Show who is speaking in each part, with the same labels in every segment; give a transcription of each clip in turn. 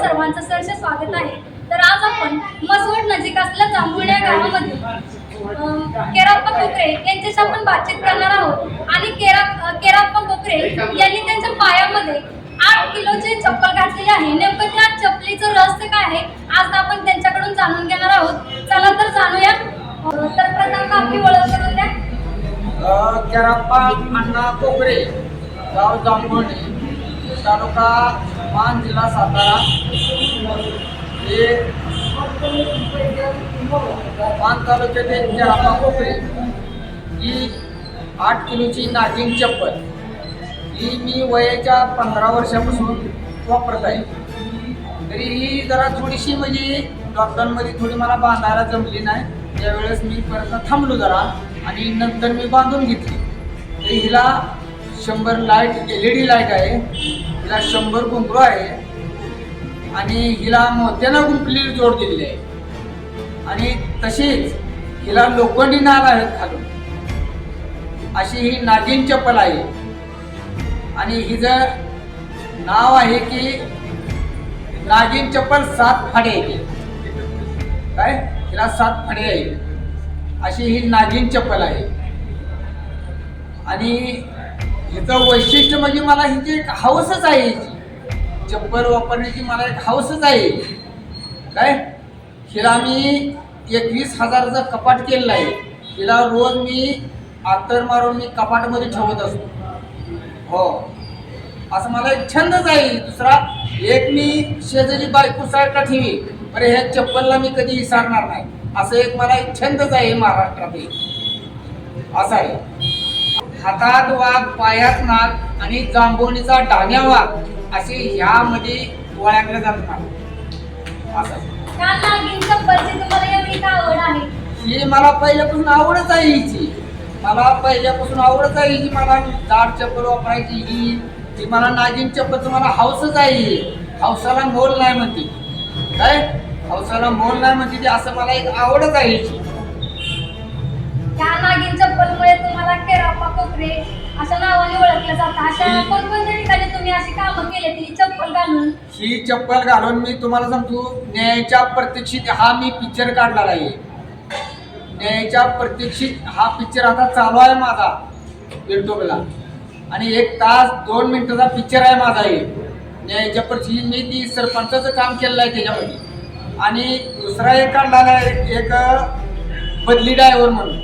Speaker 1: आपल्या सर्वांचं सहर्ष स्वागत आहे. तर आज आपण मसवड नजीक असलेल्या जांभुळ्या गावामध्ये केराप्पा कोकरे यांच्याशी आपण बातचीत करणार आहोत. आणि केरा केराप्पा कोकरे यांनी त्यांच्या पायामध्ये आठ किलोची चप्पल घातलेली आहे. नेमकं त्या चपलीचं रहस्य काय आहे आज आपण त्यांच्याकडून जाणून घेणार आहोत. चला तर जाणूया. तर प्रथम आपली ओळख करून द्या.
Speaker 2: केराप्पा अण्णा कोकरे गाव जांभुळे तालुका मान जिल्हा सातारा. हे मान तालुक्यातील ही आठ किलोची नागिन चप्पल. ही मी वयाच्या पंधरा वर्षापासून वापरत आहे. तरी ही जरा थोडीशी म्हणजे लॉकडाऊनमध्ये थोडी मला बांधायला जमली नाही. त्यावेळेस मी परत थांबलो जरा आणि नंतर मी बांधून घेतली. तर हिला शंभर light L E D light आहे. हिला शंभर घुंगरू आहे. आणि हिला मोत्यानं गुंपलेली जोड दिलेली आहे. आणि तशीच हिला लोखंडी नाल आहेत खालून. अशी ही नागिन चप्पल आहे. आणि हिचं नाव आहे की नागिन चप्पल सात फाडे. काय? तिला सात फाडे आहे. अशी ही नागिन चप्पल आहे. आणि हिचं वैशिष्ट्य म्हणजे मला हिची एक हौसच आहे चप्पल वापरण्याची मला एक हौसच आहे काय? हिला मी एकवीस हजाराचा कपाट केलेला आहे. हिला रोज मी आतर मारून मी कपाटमध्ये ठेवत असतो. हो. असं मला एक छंदच आहे दुसरा एक मी शेजारी बायको साईडला ठेवी अरे ह्या चप्पलला मी कधी विसरणार नाही. असं एक मला एक छंदच आहे महाराष्ट्रातील. असं आहे. हातात वाघ पायात नाग आणि जांभोणीचा डाण्या वाघ असे ह्यामध्ये ओळखले जातात. असं. ही मला पहिल्यापासून आवडच आहे हिची. मला पहिल्यापासून आवडच आहे हिची. मला जाड चप्पल वापरायची ही ती मला नागिन चप्पलचं मला हाऊसच आहे ही. हाऊसाला मोल नाही म्हणते. काय? हाऊसाला मोल नाही म्हणते ती. असं मला एक आवडच आहे हिची.
Speaker 1: केराप्पा अशा नावाने ओळखलं जातं. अशा कोणकोणत्या ठिकाणी तुम्ही अशी कामं केले ती चप्पल घालून?
Speaker 2: ही चप्पल घालून मी तुम्हाला सांगतो न्यायाच्या प्रतीक्षित हा मी पिक्चर काढलेला आहे न्यायाच्या प्रतीक्षित हा पिक्चर आता चालू आहे माझा युट्यूबला आणि एक तास दोन मिनिटाचा पिक्चर आहे माझा हे. न्यायाच्या प्रतीक्षित मी ती सरपंचाचं काम केलेलं आहे त्याच्यामध्ये. आणि दुसरा एक काढलेला आहे एक बदली ड्रायव्हर म्हणून.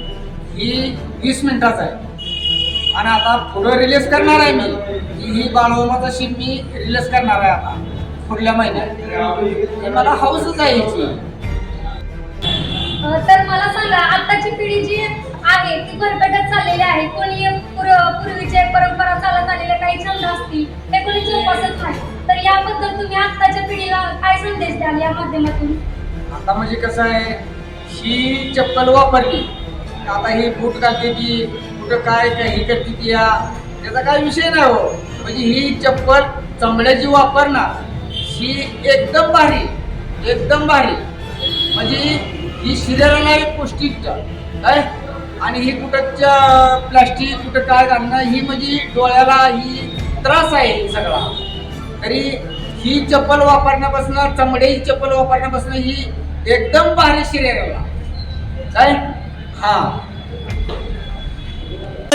Speaker 2: ही वीस मिनिटाचा आहे. आणि आता पुढं रिलीज करणार आहे मी. ही बाळवमाचा सीन मी रिलीज करणार आहे आता पुढल्या महिन्यात. मला हाऊसच आहे
Speaker 1: अं, तर मला सांगा आताची पिढी जी आहे ती भरकटत चाललेली आहे. कोणी पूर्व- पूर्वीचे परंपरा चालत आलेल्या काही छंद असतील ते कोणी जोपासत नाही. तर याबद्दल तुम्ही आत्ताच्या पिढीला काय संदेश द्याल या माध्यमातून?
Speaker 2: आता म्हणजे कसं आहे ही चप्पल वापरली. आता ही बूट घालते ती. कुठं काय काय ही या? त्याचा काय विषय नाही हो. म्हणजे ही चप्पल चमड्याची वापरणार ही एकदम भारी एकदम भारी. म्हणजे ही शरीराला एक पौष्टिक काय आणि ही कुठं प्लास्टिक कुठं काय घालणं ही म्हणजे डोळ्याला ही त्रास आहे सगळा. तरी ही चप्पल वापरण्यापासून चमड्याची चप्पल वापरण्यापासून ही एकदम भारी शरीराला काय हा.